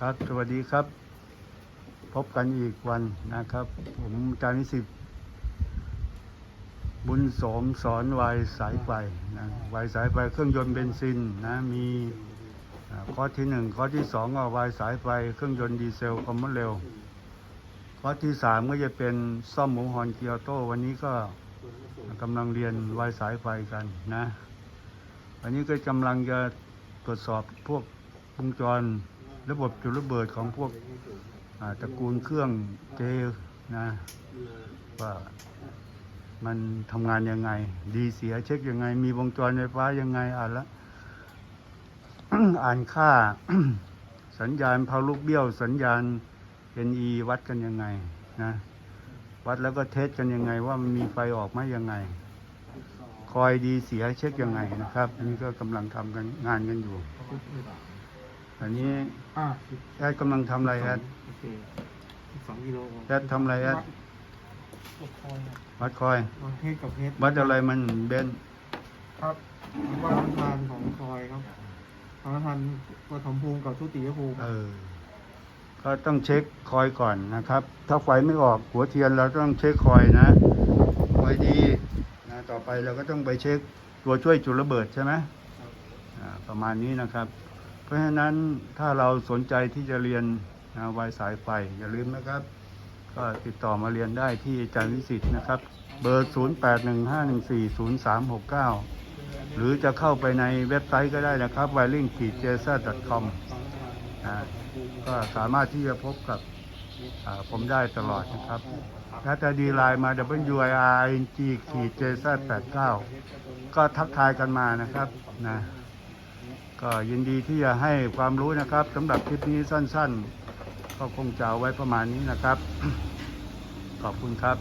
ครับ สวัสดีครับ พบกันอีกวันนะครับ ผมจารย์นิสิตบุญสมสอนวายสายไฟนะวายสายไฟเครื่องยนต์เบนซินนะมีข้อที่หนึ่งข้อที่สองก็วายสายไฟเครื่องยนต์ดีเซลความเร็ว ข้อที่สามก็จะเป็นซ่อมหมูฮอนเกียวโตวันนี้ก็กำลังเรียนวายสายไฟกันนะวันนี้ก็กำลังจะตรวจสอบพวกวงจร ระบบจุดระเบิดของพวกตระกูลเครื่องเจนะว่ามันทำงานยังไง ดีเสียเช็คยังไง มีวงจรไฟฟ้ายังไงอ่านละอ่านค่า สัญญาณพาลุกเบี้ยว สัญญาณ NE วัดกันยังไงนะวัดแล้วก็เทสกันยังไง ว่ามันมีไฟออกไหมยังไง คอยดีเสียเช็คยังไงนะครับนนี้ก็กำลังทำกันงานกันอยู่ อันนี้อ่าสิบแอดกำลังทำอะไรแอดโอเคสิบสองกิโลแอดทำอะไรแอดวัดคอยครับวัดคอยวัดเทศกับเพชรวัดอะไรมันเบนครับวัดทานของคอยครับวัดทานปฐมภูมิกับทุติยภูมิเออก็ต้องเช็คคอยก่อนนะครับ ถ้าไฟไม่ออกหัวเทียนเราต้องเช็คคอยนะคอยดีนะต่อไปเราก็ต้องไปเช็คตัวช่วยจุดระเบิดใช่ไหมครับอ่าประมาณนี้นะครับ เพราะฉะนั้นถ้าเราสนใจที่จะเรียนนะวายสายไฟอย่าลืมนะครับ ก็ติดต่อมาเรียนได้ที่อาจารย์วิสิตนะครับ เบอร์ 0815140369 หรือจะเข้าไปในเว็บไซต์ก็ได้นะครับ w i r i n g j s c o m นะก็สามารถที่จะพบกับผมได้ตลอดนะครับถ้าจะดีไลน์มา w i r i n g j s 8 9ก็ทักทายกันมานะครับนะ ก็ยินดีที่จะให้ความรู้นะครับสำหรับคลิปนี้สั้น ๆ ก็คงจะเอาไว้ประมาณนี้นะครับ ขอบคุณครับ